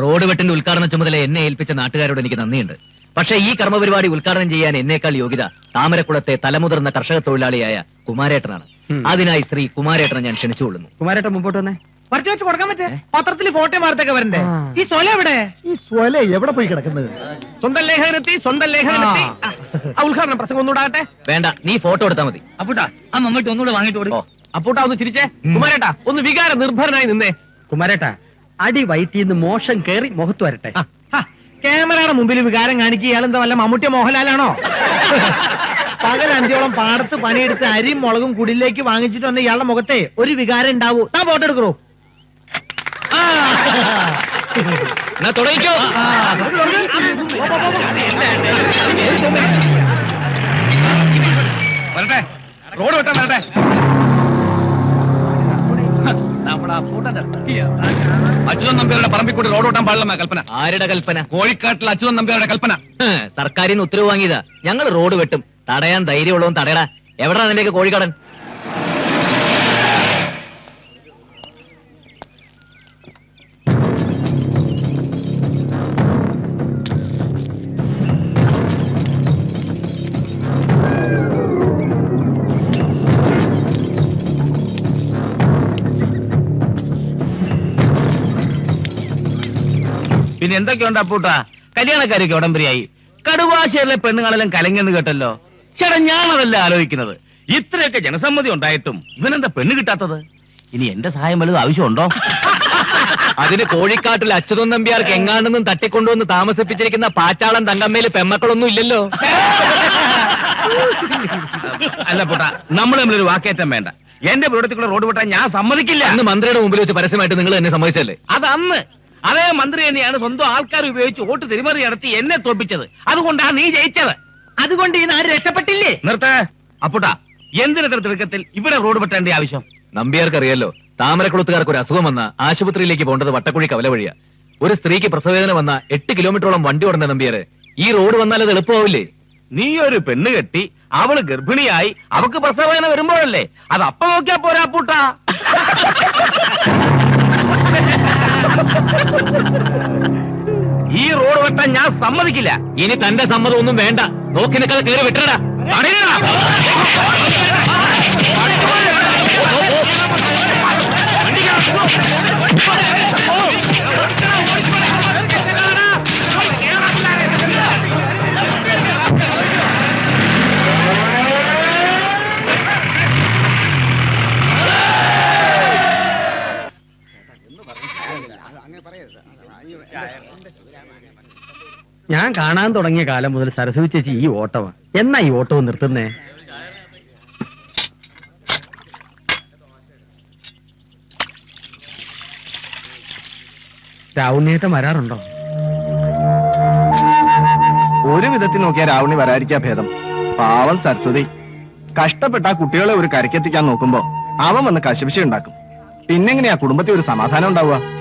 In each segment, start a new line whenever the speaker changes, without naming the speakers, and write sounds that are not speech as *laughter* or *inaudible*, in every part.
Road വെട്ടിന്റെ ഉദ്ഘാടന ചുമതല എന്നെ ഏൽപ്പിച്ച നാട്ടുകാരോട് എനിക്ക് നന്ദിയുണ്ട്. പക്ഷേ ഈ കർമ്മപരിപാടി ഉദ്ഘാടനം ചെയ്യാൻ എന്നേക്കാൾ യോഗ്യത താമരക്കുളത്തെ തലമുതിർന്ന കർഷക തൊഴിലാളിയായ കുമാരേട്ടനാണ്. അതിനായി ശ്രീ കുമാരേട്ടനെ ഞാൻ ക്ഷണിച്ചുകൊള്ളുന്നു
കുമാരേട്ടൻ മുമ്പോട്ട് വന്നേ.
പറിച്ചു വെച്ച് കൊടുക്കാൻ പറ്റേ? പത്രത്തിൽ ഫോട്ടോ വാർത്തയൊക്കെ വരണ്ടേ? ഈ സ്വല എവിടെ?
ഈ സ്വല എവിടെ പോയി കിടക്കുന്നത്
സ്വന്തം ലേഖനത്തി സ്വന്തം ലേഖനത്തി. ഉദ്ഘാടന പ്രസംഗം ഒന്നുകൂടാകട്ടെ
വേണ്ട നീ ഫോട്ടോ എടുത്താൽ മതി.
അപ്പൂട്ടാ ആ മമ്മൂട്ടി ഒന്നുകൂടെ വാങ്ങിട്ട് കൊടുക്കോ അപ്പൂട്ടാ ഒന്ന് ചിരിച്ചേ. കുമാരേട്ടാ ഒന്ന് വികാര നിർഭരനായി നിന്നേ.
കുമാരേട്ടാ അടി വയറ്റിന്ന് മോശം കയറി മുഖത്ത് വരട്ടെ.
ക്യാമറയുടെ മുമ്പിൽ വികാരം കാണിക്കുക ഇയാളെന്താ വല്ല മമ്മൂട്ടി മോഹൻലാലാണോ? പകൽ അഞ്ചോളം പാടത്ത് പണിയെടുത്ത് അരിയും മുളകും കുടിലേക്ക് വാങ്ങിച്ചിട്ട് വന്ന ഇയാളുടെ മുഖത്തെ ഒരു വികാരം ഉണ്ടാവൂ. താ ഫോട്ടോ എടുക്കറോ
തുടങ്ങിക്കോ.
വരട്ടെ. റോഡ് വെട്ടാൻ വരട്ടെ. അച്യുതൻ നമ്പ്യാരുടെ പറമ്പിൽ കൂടി റോഡ് ഓട്ടാൻ പാടില്ല കൽപ്പന.
ആരുടെ കൽപ്പന?
കോഴിക്കാട്ടിൽ അച്യുതൻ നമ്പ്യാരുടെ കൽപ്പന.
സർക്കാരിന്ന് സർക്കാരിൽ നിന്ന് ഉത്തരവ് വാങ്ങിയതാ. ഞങ്ങൾ റോഡ് വെട്ടും. തടയാൻ ധൈര്യമുള്ളവൻ തടയടാ. എവിടെയാണ് നിന്റെയൊക്കെ കോഴിക്കടൻ?
പിന്നെ എന്തൊക്കെയുണ്ട് അപ്പൂട്ടാ? കല്യാണക്കാരൊക്കെ ഉടമ്പരിയായി കടുവാശേരിലെ പെണ്ണുങ്ങളെല്ലാം കലങ്ങിയെന്ന് കേട്ടല്ലോ. ചേട്ടാ ഞാനതല്ല ആലോചിക്കുന്നത്. ഇത്രയൊക്കെ ജനസമ്മതി ഉണ്ടായിട്ടും ഇവനെന്താ പെണ്ണ് കിട്ടാത്തത്? ഇനി എന്റെ സഹായം വല്ലതും ആവശ്യമുണ്ടോ?
അതിന് കോഴിക്കാട്ടിൽ അച്യുതൻ നമ്പ്യാർക്ക് എങ്ങാണ്ടെന്നും തട്ടിക്കൊണ്ടുവന്ന് താമസിപ്പിച്ചിരിക്കുന്ന പാച്ചാളം തങ്കമ്മയിൽ പെമ്മക്കളൊന്നും ഇല്ലല്ലോ.
അല്ല പൊട്ട നമ്മൾ തമ്മിലൊരു വാക്കേറ്റം വേണ്ട. എന്റെ വീടത്തിൽ റോഡ് വിട്ടാൻ ഞാൻ സമ്മതിക്കില്ല.
അന്ന് മന്ത്രിയുടെ മുമ്പിൽ വെച്ച് പരസ്യമായിട്ട് നിങ്ങൾ എന്നെ സമ്മതിച്ചല്ലേ
അത് അന്ന് അതേ മന്ത്രി തന്നെയാണ് സ്വന്തം ആൾക്കാർ ഉപയോഗിച്ച് വോട്ട് തിരിമറി നടത്തി എന്നെ തോൽപ്പിച്ചത്. അതുകൊണ്ടാണ് നീ ജയിച്ചത്.
അതുകൊണ്ട് ഈ നാട് രക്ഷപ്പെട്ടില്ലേ?
നിർത്ത. അപ്പുട്ടാ എന്തിനത്ര തിടുക്കത്തിൽ ഇവിടെ റോഡ് വെട്ടേണ്ട ആവശ്യം?
നമ്പ്യാർക്കറിയാലോ താമരക്കുളത്തുകാർക്ക് ഒരു അസുഖം വന്ന ആശുപത്രിയിലേക്ക് പോകേണ്ടത് വട്ടക്കുഴി കവല വഴിയാ. ഒരു സ്ത്രീക്ക് പ്രസവേദന വന്ന എട്ട് കിലോമീറ്ററോളം വണ്ടി ഓടുന്ന നമ്പ്യാര് ഈ റോഡ് വന്നാൽ അത് എളുപ്പമാവില്ലേ?
നീ ഒരു പെണ്ണ് കെട്ടി അവൾ ഗർഭിണിയായി അവക്ക് പ്രസവവേദന വരുമ്പോഴല്ലേ? അത് അപ്പൊ നോക്കിയാ പോരാ പൂട്ടാ *laughs* ഈ റോഡ് വെട്ടാൻ ഞാൻ സമ്മതിക്കില്ല.
ഇനി തന്റെ സമ്മതം ഒന്നും വേണ്ട. നോക്കി നിൽക്കാതെ കയറി വിട്ടടാ
ഞാൻ കാണാൻ തുടങ്ങിയ കാലം മുതൽ സരസ്വതി ചേച്ചി ഈ ഓട്ടവ. എന്നാ ഈ ഓട്ടവും നിർത്തുന്നേ? രാവുണ്ണിയേട്ടൻ വരാറുണ്ടോ?
ഒരു വിധത്തിൽ നോക്കിയാൽ രാവണി വരാതിരിക്കാ ഭേദം. പാവം സരസ്വതി. കഷ്ടപ്പെട്ട ആ കുട്ടികളെ ഒരു കരക്കെത്തിക്കാൻ നോക്കുമ്പോ അവൻ വന്ന് കശപിശ ഉണ്ടാക്കും പിന്നെങ്ങനെയാ കുടുംബത്തിൽ ഒരു സമാധാനം ഉണ്ടാവുക?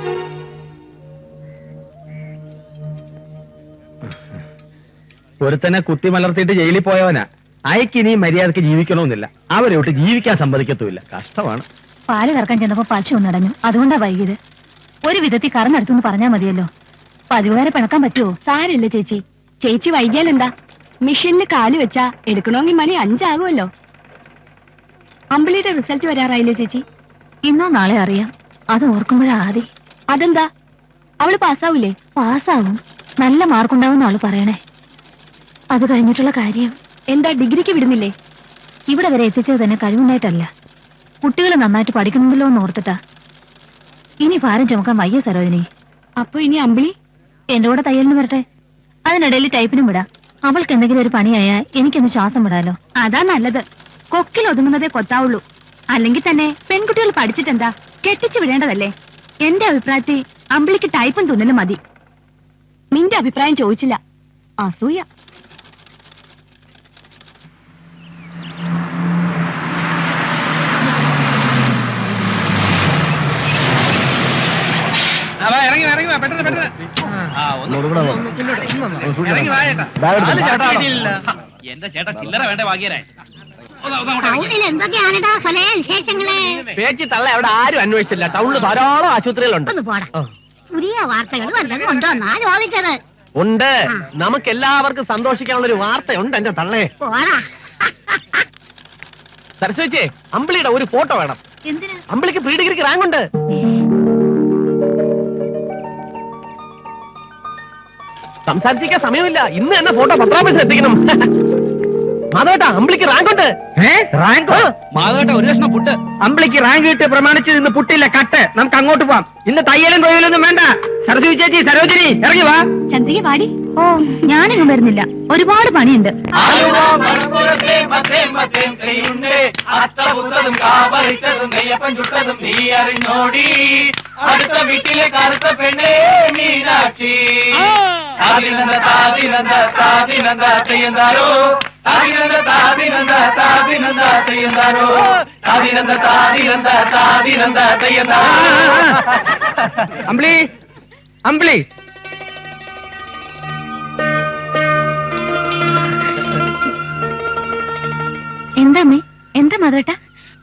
ഒരുത്തനെ കുത്തി മലർത്തിയിട്ട് ജയിലിൽ പോയവനാ. അയക്ക് ഇനി മര്യാദയ്ക്ക് ജീവിക്കണമെന്നില്ല. അവരോട്ട് ജീവിക്കാൻ സമ്മതിക്കത്തുമില്ല. കഷ്ടമാണ്.
പാൽ കറക്കാൻ ചെന്നപ്പോ പശു ഒന്നടഞ്ഞു അതുകൊണ്ടാ വൈകിയത്. ഒരു വിധത്തിൽ കറന്നെടുത്തു പറഞ്ഞാ മതിയല്ലോ. പതിവുകാരെ പിണക്കാൻ പറ്റുമോ സാരില്ല ചേച്ചി. ചേച്ചി വൈകിയാലെന്താ? മിഷനിൽ കാൽ വെച്ചാ എടുക്കണമെങ്കിൽ മണി അഞ്ചാകുമല്ലോ. അമ്പിളിയുടെ റിസൾട്ട് വരാറായില്ലേ ചേച്ചി? ഇന്നോ നാളെ അറിയാം. അത് ഓർക്കുമ്പോഴാ ആദി. അതെന്താ? അവൾ പാസ്സാവൂലേ? പാസ്സാവും. നല്ല മാർക്കുണ്ടാവും അവൾ പറയണേ. അത് കഴിഞ്ഞിട്ടുള്ള കാര്യം. എന്താ ഡിഗ്രിക്ക് വിടുന്നില്ലേ? ഇവിടെ വരെ എത്തിച്ചത് തന്നെ കഴിവുണ്ടായിട്ടല്ല. കുട്ടികൾ നന്നായിട്ട് പഠിക്കണമല്ലോ എന്ന് ഓർത്തിട്ടാ. ഇനി ഭാരം ചുമക്കാൻ വയ്യ സരോജിനി. അപ്പൊ ഇനി അമ്പിളി? എന്റെ കൂടെ തയ്യലിന് വരട്ടെ. അതിനിടയിൽ ടൈപ്പിനും വിടാം. അവൾക്ക് എന്തെങ്കിലും ഒരു പണിയായാൽ എനിക്കൊന്ന് ശ്വാസം വിടാലോ. അതാ നല്ലത്. കൊക്കിൽ ഒതുങ്ങുന്നതേ കൊത്താവുള്ളൂ. അല്ലെങ്കിൽ തന്നെ പെൺകുട്ടികൾ പഠിച്ചിട്ടെന്താ? കെട്ടിച്ചു വിടേണ്ടതല്ലേ? എന്റെ അഭിപ്രായത്തിൽ അമ്പിളിക്ക് ടൈപ്പും തുന്നലും മതി. നിന്റെ അഭിപ്രായം ചോദിച്ചില്ല. അസൂയ
ആ, വാ, ഇറങ്ങി വാ, ഇറങ്ങി വാ, പെട്ടെന്ന് പെട്ടെന്ന് ആ, ഒന്ന് മുന്നോട്ട്, ഒന്ന് ഇറങ്ങി വാ, ചേട്ടാ. നാല് ചേട്ടാ ഇല്ല. എന്റെ ചേട്ടാ ചില്ലറ വേണ്ട വാങ്ങിയരേ
എന്തൊക്കെയാണെടാ ഫലേ വിശേഷങ്ങൾ?
പേച്ചി തള്ള അവിടെ ആരും അന്വേഷിച്ചില്ല. ടൗണിൽ ധാരാളം ആശുപത്രികളുണ്ട്.
ഒന്ന് പോടാ.
പുതിയ വാർത്തകൾ വല്ലതും ഉണ്ടോ? എന്നാ ചോദിച്ചത്.
ഉണ്ട്. നമുക്ക് എല്ലാവർക്കും സന്തോഷിക്കാനുള്ള ഒരു വാർത്തയുണ്ട് എന്റെ തള്ളേ.
പോടാ.
സരസ്വതിച്ചേ അമ്പിളിയുടെ ഒരു ഫോട്ടോ വേണം.
എന്തിനാ?
അമ്പിളിക്ക് പ്രീ റാങ്ക് ഉണ്ട്. സംസാരിച്ചിരിക്കാൻ സമയമില്ല. ഇന്ന് തന്നെ ഫോട്ടോ പത്രാപൈസ എത്തിക്കണം. മാധവേട്ടാ അമ്പിളിക്ക് റാങ്ക് ഉണ്ട്. റാങ്ക് മാധവേട്ട ഒരു ലക്ഷണം പുട്ട്. അമ്പിളിക്ക് റാങ്ക് കിട്ടി പ്രമാണിച്ച് ഇന്ന് പുട്ടില്ല കട്ട്. നമുക്ക് അങ്ങോട്ട് പോവാം. ഇന്ന് തയ്യലും തൊഴിലൊന്നും വേണ്ട. സരസ്വതി ചേച്ചി സരോജിനി ഇറങ്ങി വാ.
ചന്ദ്രിക പാടി ഓ ഞാനിങ്ങും വരുന്നില്ല. ഒരുപാട് പണിയുണ്ട്.
അടുത്ത വീട്ടിലെ കറുത്ത പെണ്ണേ മീനാക്ഷി. താതിനന്ദ താതിനന്ദ താതിനന്ദ ചെയ്യുന്നാരോ താതിനന്ദ താതിനന്ദ താതിനന്ദ ചെയ്യുന്നാരോ താതിനന്ദ താതിനന്ദ താതിനന്ദ തെയ്യന്താരോ
അമ്പിളി അമ്പിളി.
എന്താ എന്താ മതേട്ട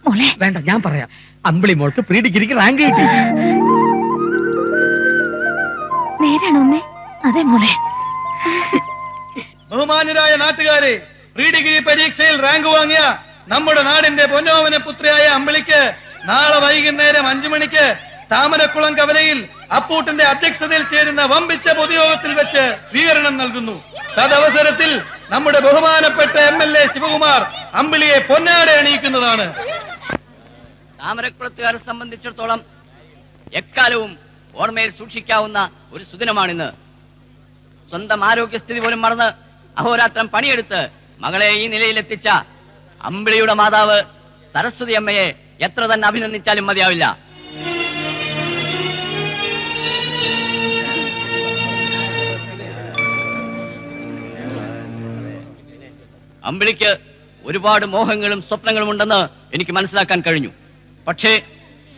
മോളെ.
വേണ്ട ഞാൻ പറയാം. അമ്പിളി മോൾക്ക് പ്രീ ഡിഗ്രിക്ക് റാങ്ക് കിട്ടി.
നേരാണോ അമ്മേ? അതെ മോളെ.
ബഹുമാനരായ നാട്ടുകാരെ പ്രീ ഡിഗ്രി പരീക്ഷയിൽ റാങ്ക് വാങ്ങിയ നമ്മുടെ നാടിന്റെ പൊന്നോമന പുത്രിയായ അമ്പിളിക്ക് നാളെ വൈകുന്നേരം അഞ്ചു മണിക്ക് താമരക്കുളം കവലയിൽ അപ്പൂട്ടിന്റെ അധ്യക്ഷതയിൽ ചേരുന്ന വമ്പിച്ച പൊതുയോഗത്തിൽ വെച്ച് സ്വീകരണം നൽകുന്നു. തദവസരത്തിൽ നമ്മുടെ ബഹുമാനപ്പെട്ട എം എൽ എ ശിവകുമാർ അമ്പിളിയെ പൊന്നാടെ അണിയിക്കുന്നതാണ്.
താമരക്കുളത്തുകാരെ സംബന്ധിച്ചിടത്തോളം എക്കാലവും ഓർമ്മയിൽ സൂക്ഷിക്കാവുന്ന ഒരു സുദിനമാണിന്ന്. സ്വന്തം ആരോഗ്യസ്ഥിതി പോലും മറന്ന് അഹോരാത്രം പണിയെടുത്ത് മകളെ ഈ നിലയിലെത്തിച്ച അമ്പിളിയുടെ മാതാവ് സരസ്വതി അമ്മയെ എത്ര തന്നെ അഭിനന്ദിച്ചാലും മതിയാവില്ല. അമ്പിളിക്ക് ഒരുപാട് മോഹങ്ങളും സ്വപ്നങ്ങളും ഉണ്ടെന്ന് എനിക്ക് മനസ്സിലാക്കാൻ കഴിഞ്ഞു. പക്ഷേ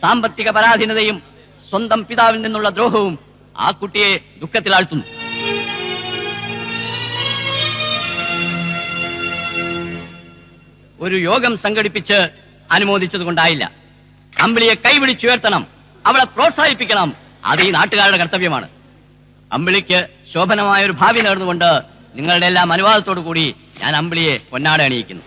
സാമ്പത്തിക പരാധീനതയും സ്വന്തം പിതാവിൽ നിന്നുള്ള ദ്രോഹവും ആ കുട്ടിയെ ദുഃഖത്തിലാഴ്ത്തുന്നു ഒരു യോഗം സംഘടിപ്പിച്ച് അനുമോദിച്ചത് കൊണ്ടായില്ല അമ്പിളിയെ കൈപിടിച്ചുയർത്തണം അവളെ പ്രോത്സാഹിപ്പിക്കണം അത് ഈ നാട്ടുകാരുടെ കർത്തവ്യമാണ്. അമ്പിളിക്ക് ശോഭനമായ ഒരു ഭാവി നേർന്നുകൊണ്ട് നിങ്ങളുടെ എല്ലാം അനുവാദത്തോടു കൂടി ഞാൻ അമ്പിളിയെ പൊന്നാട അണിയിക്കുന്നു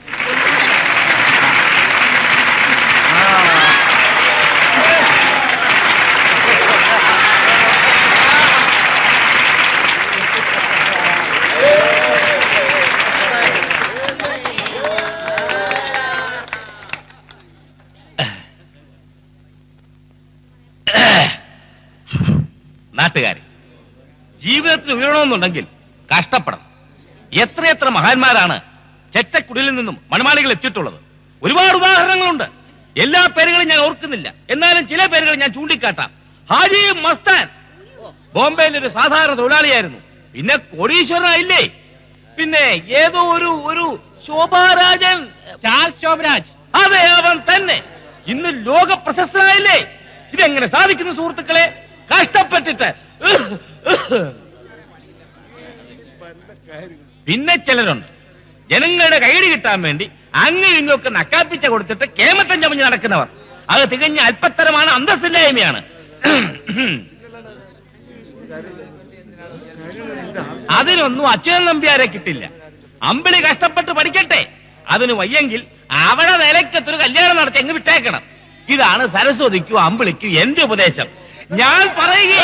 നാട്ടുകാരെ ജീവിതത്തിൽ ഉയരണമെന്നുണ്ടെങ്കിൽ കഷ്ടപ്പെടണം. എത്രയെത്ര മഹാന്മാരാണ് ചെറ്റക്കുടിലിൽ നിന്നും മണമാളികൾ എത്തിയിട്ടുള്ളത്? ഒരുപാട് ഉദാഹരണങ്ങളുണ്ട്. എല്ലാ പേരുകളും ഞാൻ ഓർക്കുന്നില്ല. എന്നാലും ചില പേരുകൾ ഞാൻ ചൂണ്ടിക്കാട്ടാം. ഹാജി മസ്താൻ. ബോംബെയിൽ ഒരു സാധാരണ തൊഴിലാളിയായിരുന്നു. പിന്നെ കോടീശ്വരനായില്ലേ? പിന്നെ ഏതോ ഒരു ഒരു ശോഭാരാജൻ. ചാൾസ് ശോഭരാജ്. അതെ അവൻ തന്നെ. ഇന്ന് ലോക പ്രശസ്തനായില്ലേ? ഇതെങ്ങനെ സാധിക്കുന്നു സുഹൃത്തുക്കളെ? കഷ്ടപ്പെട്ടിട്ട്. പിന്നെ ചിലരുണ്ട്. ജനങ്ങളുടെ കൈയടി കിട്ടാൻ വേണ്ടി അങ്ങ് ഇങ്ങൊക്കെ നക്കാപ്പിച്ച കൊടുത്തിട്ട് കേമത്തം ചമഞ്ഞ് നടക്കുന്നവർ. അത് തികഞ്ഞ അല്പത്തരമാണ് അന്തസ്സില്ലായ്മയാണ് അതിനൊന്നും അച്യുതൻ നമ്പ്യാരെ കിട്ടില്ല. അമ്പിളി കഷ്ടപ്പെട്ട് പഠിക്കട്ടെ. അതിന് വയ്യെങ്കിൽ അവളെ നിലയ്ക്കത്തൊരു കല്യാണം നടത്തി അങ്ങ് വിട്ടേക്കണം. ഇതാണ് സരസ്വതിക്കും അമ്പിളിക്കും എന്റെ ഉപദേശം. ഞാൻ പറയുക.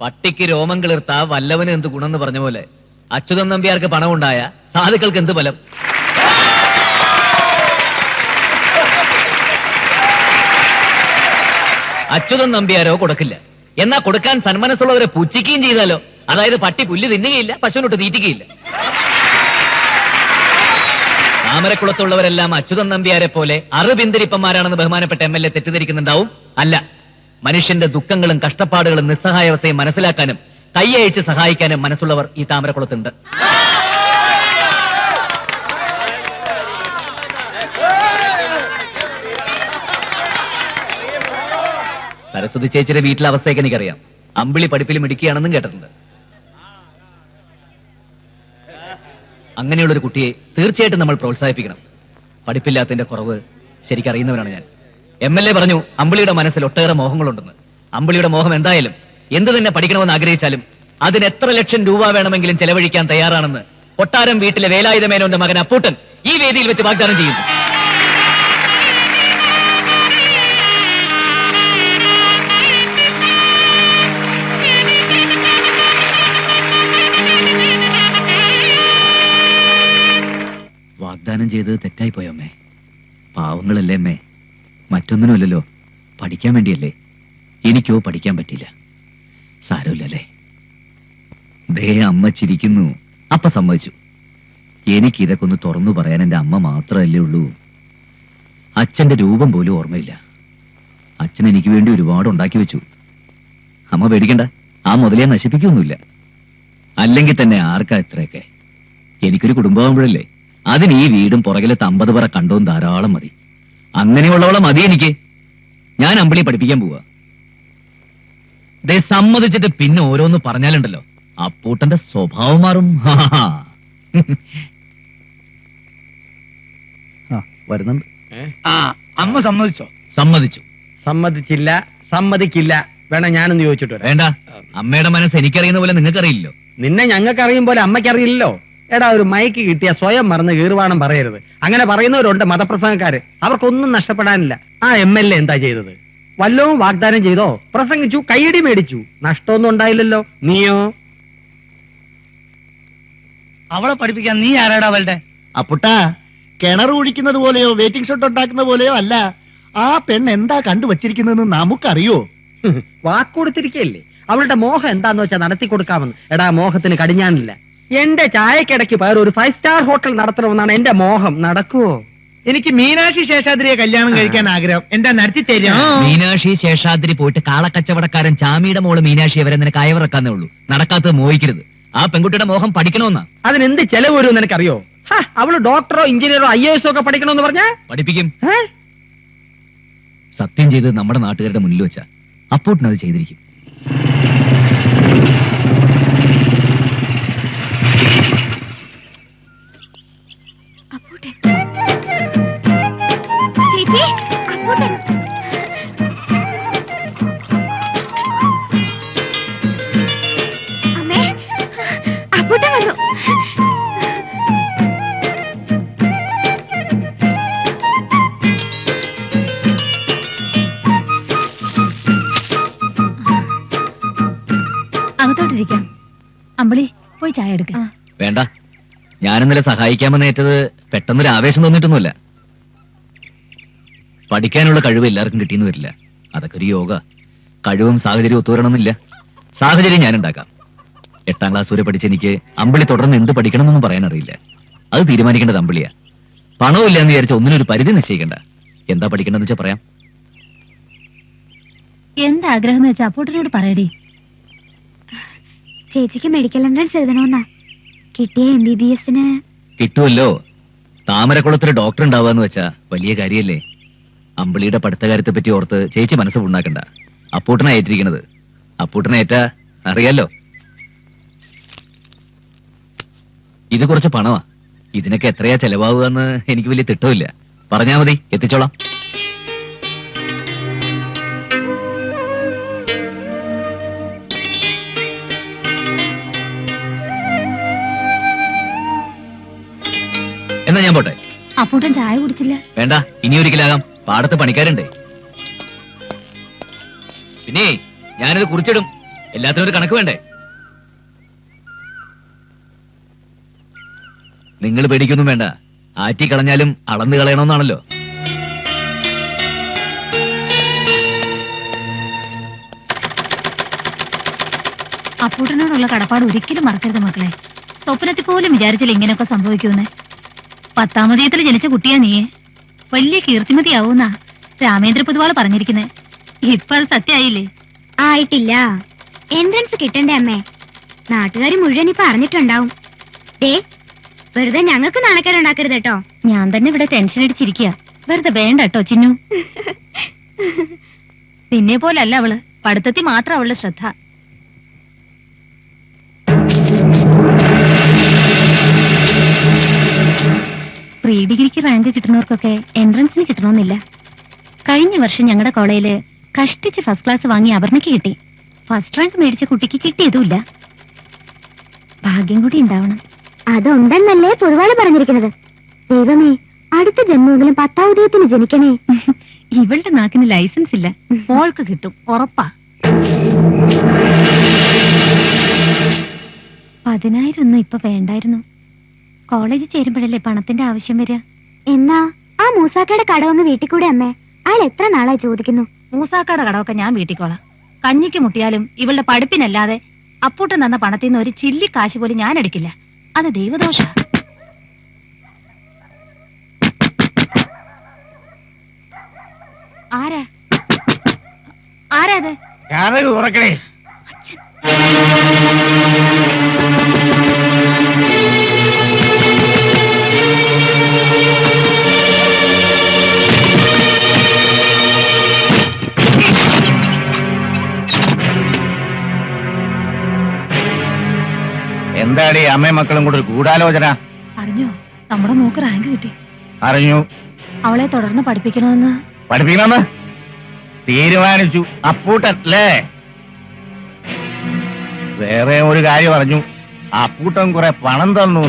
പട്ടിക്ക് രോമം കിളിർത്ത വല്ലവന് എന്ത് ഗുണമെന്ന് പറഞ്ഞ പോലെ. അച്യുതൻ നമ്പ്യാർക്ക് പണം ഉണ്ടായ സാധുക്കൾക്ക് എന്ത് ഫലം? അച്യുതൻ നമ്പ്യാരോ കൊടുക്കില്ല. എന്നാ കൊടുക്കാൻ സന്മനസ്സുള്ളവരെ പുച്ഛിക്കുകയും ചെയ്താലോ? അതായത് പട്ടി പുല്ല് തിന്നുകയില്ല പശുവിനൊട്ട് തീറ്റിക്കുകയില്ല. താമരക്കുളത്തുള്ളവരെല്ലാം അച്യുതൻ നമ്പ്യാരെ പോലെ അറുപിന്തിരിപ്പന്മാരാണെന്ന് ബഹുമാനപ്പെട്ട എം എൽ എ തെറ്റിദ്ധരിക്കുന്നുണ്ടാവും? അല്ല. മനുഷ്യന്റെ ദുഃഖങ്ങളും കഷ്ടപ്പാടുകളും നിസ്സഹായാവസ്ഥയും മനസ്സിലാക്കാനും കൈയയച്ച് സഹായിക്കാനും മനസ്സുള്ളവർ ഈ താമരക്കുളത്തുണ്ട്. സരസ്വതി ചേച്ചിയുടെ വീട്ടിലെ അവസ്ഥയൊക്കെ എനിക്കറിയാം. അമ്പിളി പഠിപ്പിൽ മിടിക്കുകയാണെന്നും കേട്ടിട്ടുണ്ട്. അങ്ങനെയുള്ള ഒരു കുട്ടിയെ തീർച്ചയായിട്ടും നമ്മൾ പ്രോത്സാഹിപ്പിക്കണം. പഠിപ്പില്ലാത്തതിന്റെ കുറവ് ശരിക്കറിയുന്നവനാണ് ഞാൻ. എം എൽ എ പറഞ്ഞു അമ്പിളിയുടെ മനസ്സിൽ ഒട്ടേറെ മോഹങ്ങളുണ്ടെന്ന്. അമ്പിളിയുടെ മോഹം എന്തായാലും എന്ത് തന്നെ പഠിക്കണമെന്ന് ആഗ്രഹിച്ചാലും അതിന് എത്ര ലക്ഷം രൂപ വേണമെങ്കിലും ചെലവഴിക്കാൻ തയ്യാറാണെന്ന് കൊട്ടാരം വീട്ടിലെ വേലായുധ മേനോന്റെ മകൻ അപ്പൂട്ടൻ ഈ വേദിയിൽ വെച്ച് വാഗ്ദാനം ചെയ്യുന്നു. ചെയ്തത് തെറ്റായി പോയമ്മേ പാവങ്ങളല്ലേ അമ്മേ? മറ്റൊന്നിനുമല്ലല്ലോ. പഠിക്കാൻ വേണ്ടിയല്ലേ? എനിക്കോ പഠിക്കാൻ പറ്റില്ല സാരമില്ലല്ലേ? ദേ അമ്മ ചിരിക്കുന്നു. അപ്പ സമ്മതിച്ചു. എനിക്ക് തുറന്നു പറയാൻ എന്റെ അമ്മ മാത്രമല്ലേ ഉള്ളൂ. അച്ഛന്റെ രൂപം പോലും ഓർമ്മയില്ല. അച്ഛൻ എനിക്ക് വേണ്ടി ഒരുപാട് ഉണ്ടാക്കി വെച്ചു. അമ്മ പേടിക്കണ്ട. ആ മുതലേ നശിപ്പിക്കൊന്നുമില്ല. അല്ലെങ്കിൽ തന്നെ ആർക്കാ ഇത്രയൊക്കെ? എനിക്കൊരു കുടുംബമാകുമ്പോഴല്ലേ അതിന് ഈ വീടും പുറകിലെ തമ്പത് പറ കണ്ടോം ധാരാളം മതി. അങ്ങനെയുള്ളവളെ മതി എനിക്ക്. ഞാൻ അമ്പിളി പഠിപ്പിക്കാൻ പോവാ. ദേ സമ്മതിച്ചിട്ട് പിന്നെ ഓരോന്ന് പറഞ്ഞാലുണ്ടല്ലോ. അപ്പൂട്ടന്റെ സ്വഭാവം മാറും. *laughs* വരുന്നുണ്ട്.
ആ അമ്മ സമ്മതിച്ചോ?
സമ്മതിച്ചു.
സമ്മതിച്ചില്ല സമ്മതിക്കില്ല. വേണം ഞാനൊന്ന് ചോദിച്ചിട്ട് വരാം.
വേണ്ട. അമ്മയുടെ മനസ്സ് എനിക്കറിയുന്ന പോലെ നിങ്ങൾക്കറിയില്ലോ
നിന്നെ ഞങ്ങൾക്ക് അറിയും പോലെ അമ്മയ്ക്ക് അറിയില്ലല്ലോ എടാ ഒരു മൈക്ക് കിട്ടിയ സ്വയം മറന്ന് കീറുവാണം പറയരുത്. അങ്ങനെ പറയുന്നവരുണ്ട് മതപ്രസംഗക്കാര്. അവർക്കൊന്നും നഷ്ടപ്പെടാനില്ല. ആ എം എൽ എ എന്താ ചെയ്തത്? വല്ലവും വാഗ്ദാനം ചെയ്തോ? പ്രസംഗിച്ചു കൈയടി മേടിച്ചു. നഷ്ടമൊന്നും ഉണ്ടായില്ലല്ലോ. നീയോ?
അവളെ പഠിപ്പിക്കാൻ നീ ആരാടാ അവളുടെ?
അപ്പുട്ടാ കിണർ കുഴിക്കുന്നത് പോലെയോ വെയിറ്റിംഗ് ഷോട്ട് ഉണ്ടാക്കുന്ന പോലെയോ അല്ല. ആ പെണ്ണ് എന്താ കണ്ടുവച്ചിരിക്കുന്നതെന്ന് നമുക്കറിയോ?
വാക്കുകൊടുത്തിരിക്കല്ലേ അവളുടെ മോഹം എന്താന്ന് വെച്ചാൽ നടത്തി കൊടുക്കാമെന്ന് എടാ മോഹത്തിന് കടിഞ്ഞാണില്ല. എന്റെ ചായക്കിടയ്ക്ക് പകരം ഒരു ഫൈവ് സ്റ്റാർ ഹോട്ടൽ നടത്തണമെന്നാണ് എന്റെ മോഹം. നടക്കുവോ?
എനിക്ക് മീനാക്ഷി ശേഷാദ്രിയെ കല്യാണം കഴിക്കാൻ ആഗ്രഹം. എന്താ നടത്തി തരാം
മീനാക്ഷി ശേഷാദ്രി പോയിട്ട് കാളക്കച്ചവടക്കാരൻ ചാമിയുടെ മോൾ മീനാക്ഷി അവരെ നിനക്ക് അയവിറക്കാന്നേ ഉള്ളൂ. നടക്കാത്തത് മോഹിക്കരുത്. ആ പെൺകുട്ടിയുടെ മോഹം പഠിക്കണമെന്നാ.
അതിനെന്ത് ചെലവ് വരുമെന്ന് എനിക്കറിയോ? ഹാ, അവൾ ഡോക്ടറോ എഞ്ചിനീയറോ ഐ എസ് ഒക്കെ പഠിക്കണമെന്ന് പറഞ്ഞാ?
പഠിപ്പിക്കും. സത്യം ചെയ്ത് നമ്മുടെ നാട്ടുകാരുടെ മുന്നിൽ വെച്ച. അപ്പോട്ടിനത് ചെയ്തിരിക്കും.
അകത്തോട്ടിരിക്കാം. അമ്പിളി പോയി ചായ എടുക്ക.
വേണ്ട. പെട്ടെന്നൊരു ആവേശം തോന്നിയിട്ടൊന്നുമില്ല. പഠിക്കാനുള്ള കഴിവ് എല്ലാവർക്കും കിട്ടിയെന്ന് വരില്ല. അതൊക്കെ ഒരു യോഗ. കഴിവും സാഹചര്യവും ഒത്തുവരണമെന്നില്ല സാഹചര്യം ഞാൻ ഉണ്ടാക്കാം എട്ടാം ക്ലാസ് വരെ പഠിച്ച എനിക്ക് അമ്പിളി തുടർന്ന് എന്ത് പഠിക്കണമെന്നൊന്നും പറയാൻ അറിയില്ല അത് തീരുമാനിക്കേണ്ടത് അമ്പിളിയാ. പണവും ഇല്ലാന്ന് വിചാരിച്ച ഒന്നിനൊരു പരിധി നിശ്ചയിക്കണ്ട. എന്താ പഠിക്കണമെന്ന് വെച്ചാൽ പറയാം.
എന്താഗ്രഹം എന്ന് വെച്ചാ അപ്പോട്ടിനോട് പറയടി. ചേച്ചിക്ക് മെഡിക്കൽ എൻട്രൻസ് എഴുതണമെന്നാ. കിട്ടിയ എം ബി ബി എസിന്
കിട്ടുമല്ലോ. താമരക്കുളത്തിൽ ഡോക്ടർ ഉണ്ടാവുക വെച്ചാ വലിയ കാര്യല്ലേ. അമ്പിളിയുടെ പഠിത്തകാര്യത്തെ പറ്റി ഓർത്ത് ചേച്ചി മനസ്സ് ഉണ്ടാക്കണ്ട അപ്പൂട്ടനെ ഏറ്റിരിക്കണത് അപ്പൂട്ടനെ ഏറ്റാ അറിയാലോ? ഇത് കുറച്ച് പണമാ. ഇതിനൊക്കെ എത്രയാ ചെലവാവുക എന്ന് എനിക്ക് വലിയ തിട്ടമില്ല പറഞ്ഞാ മതി എത്തിച്ചോളാം. എന്നാ ഞാൻ പോട്ടെ.
അപ്പൂട്ടൻ ചായ കുടിച്ചില്ല.
വേണ്ട ഇനി ഒരിക്കലാകാം. പാടത്ത് പണിക്കാരുണ്ടേ. പിന്നെ ഞാനിത് കുറിച്ചിടും. എല്ലാത്തിനും ഒരു കണക്ക് വേണ്ടേ? നിങ്ങൾ പേടിക്കൊന്നും വേണ്ട. ആറ്റി കളഞ്ഞാലും അളന്നു കളയണമെന്നാണല്ലോ.
അപ്പൂട്ടനോടുള്ള കടപ്പാട് ഒരിക്കലും മറക്കരുത് മക്കളെ. സ്വപ്നത്തിൽ പോലും വിചാരിച്ചില്ല ഇങ്ങനെയൊക്കെ സംഭവിക്കുമെന്ന്. പത്താമതീയത്തിൽ ജനിച്ച കുട്ടിയാ നീ വലിയ കീർത്തിമതിയാവൂന്നാ രാമേന്ദ്ര പൊതുവാൾ പറഞ്ഞിരിക്കുന്നെ. ഇപ്പൊ അത് സത്യായില്ലേ?
ആയിട്ടില്ല. എൻട്രൻസ് കിട്ടണ്ടേ അമ്മേ? നാട്ടുകാർ മുഴുവൻ ഇപ്പൊ അറിഞ്ഞിട്ടുണ്ടാവും. ദേ വെറുതെ ഞങ്ങൾക്ക് നാണക്കേടുണ്ടാക്കരുത് കേട്ടോ.
ഞാൻ തന്നെ ഇവിടെ ടെൻഷൻ അടിച്ചിരിക്കുക വെറുതെ വേണ്ട കേട്ടോ ചിന്നു. *laughs* നിന്നെ പോലല്ല അവൾ. പഠിത്തത്തിൽ മാത്രം അവളുടെ ശ്രദ്ധ.
കിട്ടുന്നവർക്കൊക്കെ എൻട്രൻസിന് കിട്ടണമെന്നില്ല. കഴിഞ്ഞ വർഷം ഞങ്ങളുടെ കോളേജിൽ കഷ്ടിച്ച് ഫസ്റ്റ് ക്ലാസ് വാങ്ങി അപർണയ്ക്ക് കിട്ടി. ഫസ്റ്റ് റാങ്ക് മേടിച്ച കുട്ടിക്ക് കിട്ടിയതുമില്ല. ഭാഗ്യം കൂടി ഉണ്ടാവണം. അതുണ്ടെന്നല്ലേ പൊതുവാൾ പറഞ്ഞിരിക്കുന്നത്. ദൈവമേ അടുത്ത ജന്മമെങ്കിലും പത്താവുദയത്തിന് ജനിക്കണേ. *laughs* ഇവളുടെ നാക്കിന് ലൈസൻസ് ഇല്ല. മോൾക്ക് കിട്ടും ഉറപ്പാ. പതിനായിരം ഒന്നും ഇപ്പൊ വേണ്ടായിരുന്നു. കോളേജ് ചേരുമ്പോഴല്ലേ പണത്തിന്റെ ആവശ്യം വരിക? എന്നാ ആ മൂസാക്കയുടെ കടവൊന്ന് വീട്ടിൽ കൂടെ അമ്മേ. അയാൾ എത്ര നാളായി ചോദിക്കുന്നു? മൂസാക്കയുടെ കടവൊക്കെ ഞാൻ വീട്ടിക്കോളാം. കഞ്ഞിക്ക് മുട്ടിയാലും ഇവളുടെ പഠിപ്പിനല്ലാതെ അപ്പൂട്ടൻ തന്ന പണത്തിൽ നിന്ന് ഒരു ചില്ലി കാശ് പോലും ഞാൻ എടുക്കില്ല. അത് ദൈവദോഷ. ആരാ? ആരാ അത്?
ഞാനത് എന്താടി അമ്മയും മക്കളും കൂടെ ഒരു ഗൂഢാലോചന?
അറിഞ്ഞോ? നമ്മുടെ മോക്ക് റാങ്ക് കിട്ടി.
അറിഞ്ഞു.
അവളെ തുടർന്ന് പഠിപ്പിക്കണമെന്ന്.
പഠിപ്പിക്കണമെന്ന്? തീരുമാനിച്ചു. അപ്പൂട്ടല്ലേ? വേറെ ഒരു കാര്യം പറഞ്ഞു അപ്പൂട്ടൻ കുറെ പണം തന്നു.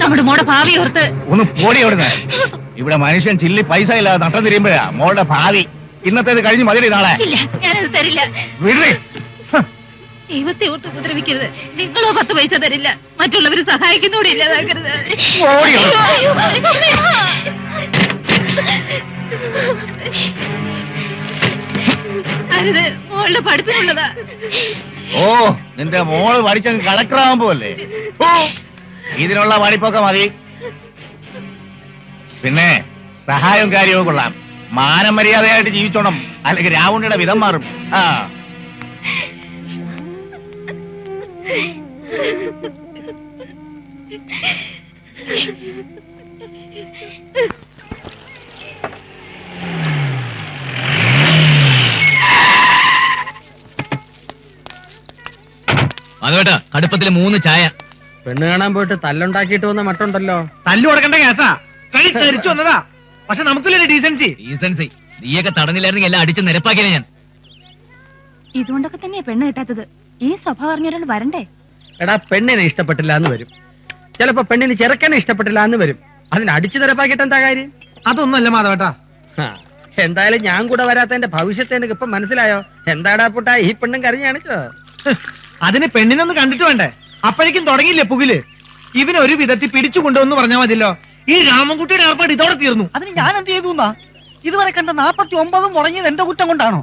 നമ്മുടെ മോടെ ഭാവി ഓർത്ത്.
ഒന്ന് പോടി അവിടുന്ന്. ഇവിടെ മനുഷ്യൻ ചില്ലി പൈസ ഇല്ലാതെ നട്ടം തിരിയുമ്പോഴാ മോളുടെ ഭാവി. ഇന്നത്തേത് കഴിഞ്ഞ് മതി നാളെ.
ഇല്ല ഞാനത് തരില്ല.
വിടറി
ദൈവത്തെ ഓർത്ത് ഉപദ്രവിക്കരുത്. നിങ്ങളോ പത്ത് പൈസ തരില്ല. മറ്റുള്ളവർ സഹായിക്കുന്നൂടെ ഇല്ലാതാക്കരുത്. അരുത് മോളുടെ പഠിപ്പിനുള്ളതാ.
ഓ നിന്റെ മോൾ പഠിച്ചങ്ങ് കളക്ടറാകുമ്പോ അല്ലേ? ഓ ഇതിനുള്ള പഠിപ്പൊക്കെ മതി. പിന്നെ സഹായവും കാര്യവും കൊള്ളാം. മാനം മര്യാദയായിട്ട് ജീവിച്ചോണം. അല്ലെങ്കിൽ രാവുണ്ണിയുടെ വിധം മാറും. ആ.
അതുവേട്ടാ കടുപ്പത്തിൽ മൂന്ന് ചായ.
പെണ്ണ് കാണാൻ പോയിട്ട് തല്ലുണ്ടാക്കിയിട്ട് വന്ന മട്ടുണ്ടല്ലോ.
തല്ലു കൊടുക്കണ്ട കേസാ. കൈ തെറിച്ചു വന്നതാ. പക്ഷെ നമുക്കില്ലേ ഡീസൻസി
ഡീസൻസി നീയൊക്കെ തടഞ്ഞില്ലായിരുന്നെങ്കിൽ എല്ലാം അടിച്ച് നിരപ്പാക്കിയത് ഞാൻ.
ഇതുകൊണ്ടൊക്കെ തന്നെയാ പെണ്ണ് കിട്ടാത്തത്. ഈ സ്വഭാവം അറിഞ്ഞൊരാൾ വരണ്ടേ?
എടാ പെണ്ണിനെ ഇഷ്ടപ്പെട്ടില്ല എന്ന് വരും. ചിലപ്പോ പെണ്ണിന് ചെറുക്കനെ ഇഷ്ടപ്പെട്ടില്ല എന്ന് വരും. അതിന് അടിച്ചു നിരപ്പാക്കിയിട്ട് എന്താ കാര്യം?
അതൊന്നുമല്ല മാധവേട്ടാ.
എന്തായാലും ഞാൻ കൂടെ വരാത്തതിന്റെ ഭവിഷ്യത്തെ എനിക്ക് ഇപ്പൊ മനസ്സിലായോ? എന്താടാ പുട്ട ഈ പെണ്ണും കറി കാണിച്ചോ?
അതിന് പെണ്ണിനൊന്ന് കണ്ടിട്ട് വേണ്ടേ? അപ്പോഴേക്കും തുടങ്ങിയില്ലേ പുകിൽ? ഇവനൊരു ഒരു വിധത്തിൽ പിടിച്ചു കൊണ്ടുവന്ന് പറഞ്ഞാൽ മതിയല്ലോ. ഈ രാമൻകുട്ടിയുടെ ഏർപ്പാട് ഇതോടെ തീർന്നു.
അതിന് ഞാൻ എന്ത് ചെയ്തു ഇതുവരെ കണ്ട നാപ്പത്തി ഒമ്പതും മുടങ്ങിയത് എന്റെ കുറ്റം കൊണ്ടാണോ?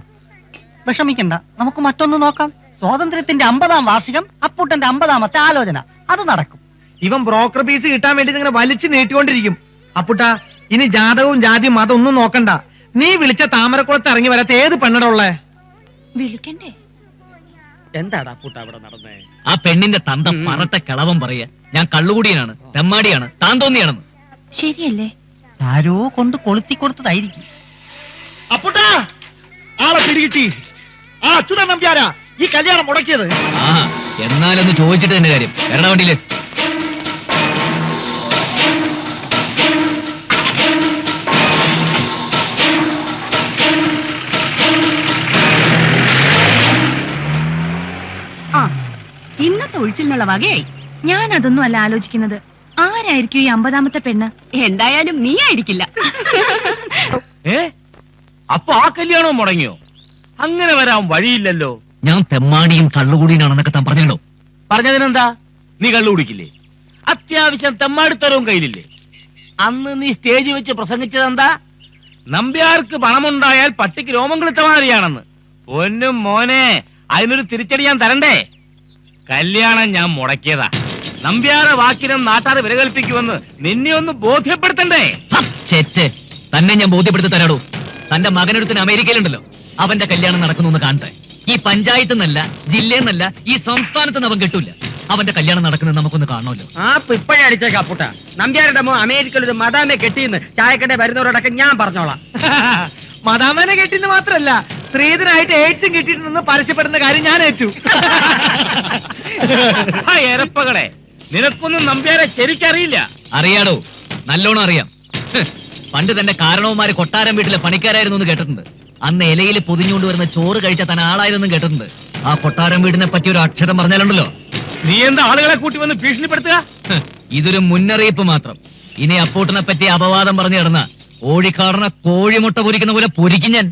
വിഷമിക്കണ്ട നമുക്ക് മറ്റൊന്ന് നോക്കാം. സ്വാതന്ത്ര്യത്തിന്റെ അമ്പതാം വാർഷികം അപ്പൂട്ടന്റെ അമ്പതാമത്തെ ആലോചന. അത് നടക്കും.
ഇവൻ ബ്രോക്കർ പീസ് കിട്ടാൻ വേണ്ടി ഇങ്ങനെ വലിച്ചു നീട്ടിക്കൊണ്ടിരിക്കും. അപ്പുട്ട ഇനി ജാതകവും ജാതിയും മതം ഒന്നും നോക്കണ്ട. നീ വിളിച്ച താമരക്കുളത്ത് ഇറങ്ങി വരാത്ത ഏത് പെണ്ണട ഉള്ളേ?
വിളിക്കണ്ടേ?
എന്താടാ പുട്ട അവിടെ നടന്നേ?
ആ പെണ്ണിന്റെ തന്ത
പറട്ടെ
പറട്ട കിളവൻ പറയാ. ഞാൻ കള്ളുകൂടിയനാണ് തെമ്മാടിയാണ് താൻ തോന്നിയാണെന്ന്
ശരിയല്ലേ?
ആരോ കൊണ്ട് കൊളുത്തി കൊടുത്തതായിരിക്കും.
അപ്പുട്ട ആളെ പിടികിട്ടി ആ നമ്പ്യാരാ ഈ കല്യാണം മുടക്കിയത്.
ആ എന്നാലൊന്ന് ചോദിച്ചിട്ട് തന്നെ കാര്യം. വരണ വണ്ടിയിൽ?
ആ ഇന്നത്തെ ഒഴിച്ചിലിനുള്ള വകയായി. ഞാൻ അതൊന്നും അല്ല ആലോചിക്കുന്നത്. ആരായിരിക്കും ഈ അമ്പതാമത്തെ പെണ്ണ്? എന്തായാലും നീ ആയിരിക്കില്ല.
ഏ? അപ്പൊ ആ കല്യാണവും മുടങ്ങിയോ? അങ്ങനെ വരാൻ വഴിയില്ലല്ലോ.
ഞാൻ തെമ്മാടിയും കള്ളുകൂടിയാണെന്നൊക്കെ താൻ പറഞ്ഞല്ലോ.
പറഞ്ഞതിനെന്താ? നീ കള്ളു കുടിക്കില്ലേ അത്യാവശ്യം തെമ്മാടിത്തരവും കയ്യിലില്ലേ? അന്ന് നീ സ്റ്റേജിൽ വെച്ച് പ്രസംഗിച്ചതെന്താ? നമ്പ്യാർക്ക് പണമുണ്ടായാൽ പട്ടിക്ക് രോമം കിളുത്ത മാതിരിയാണെന്ന് പൊന്നും മോനെ അതിനൊരു തിരിച്ചടി ഞാൻ തരണ്ടേ? കല്യാണം ഞാൻ മുടക്കിയതാ. നമ്പ്യാരെ വാക്കിനും നാട്ടാറ് വിലകൽപ്പിക്കുമെന്ന് നിന്നെ ഒന്ന് ബോധ്യപ്പെടുത്തണ്ടേ?
ചെറ്റ് തന്നെ ഞാൻ ബോധ്യപ്പെടുത്തി തരാടൂ. തന്റെ മകനടുത്തിന് അമേരിക്കയിലുണ്ടല്ലോ. അവന്റെ കല്യാണം നടക്കുന്നു എന്ന് കാണട്ടെ. ഈ പഞ്ചായത്ത് നിന്നല്ല ജില്ലയെന്നല്ല ഈ സംസ്ഥാനത്ത് നിന്ന് അവൻ കിട്ടൂല. അവന്റെ കല്യാണം നടക്കുന്നത് നമുക്കൊന്ന് കാണണമല്ലോ
ആ ഇപ്പഴേ അടിച്ചേക്കാ പുട്ട. നമ്പ്യാരുടെ മോ അമേരിക്കയിൽ ഒരു മദാമെ കെട്ടിയെന്ന് ചായക്കട വരുന്നവരോടൊക്കെ ഞാൻ പറഞ്ഞോളാം. *laughs*
മദാമനെ കെട്ടിന്ന് മാത്രല്ല സ്ത്രീധനായിട്ട് എയ്ഡ്സും കിട്ടിയിട്ടുണ്ടെന്ന് പരസ്യപ്പെടുന്ന കാര്യം ഞാൻ ഏറ്റു. *laughs*
ആ എരപ്പകളെ നിനക്കൊന്നും നമ്പ്യാരെ ശരിക്കറിയില്ല.
അറിയാടോ നല്ലോണം അറിയാം. പണ്ട് തന്റെ കാരണവന്മാര് കൊട്ടാരം വീട്ടിലെ പണിക്കാരായിരുന്നു എന്ന് കേട്ടിട്ടുണ്ട്. അന്ന് ഇലയിൽ പൊതിഞ്ഞുകൊണ്ട് വരുന്ന ചോറ് കഴിച്ച തന്നെ ആളായിരുന്നു കേട്ടിട്ടുണ്ട്. ആ കൊട്ടാരം വീടിനെ പറ്റി ഒരു അക്ഷരം പറഞ്ഞാലുണ്ടല്ലോ.
നീ എന്താ ആളുകളെ കൂട്ടി വന്ന് ഭീഷണിപ്പെടുത്തുക?
ഇതൊരു മുന്നറിയിപ്പ് മാത്രം. ഇനി അപ്പൂട്ടിനെ പറ്റി അപവാദം പറഞ്ഞു കിടന്ന കോഴിക്കാടന കോഴിമുട്ട പൊരിക്കുന്ന പോലെ പൊരിക്കും ഞാൻ.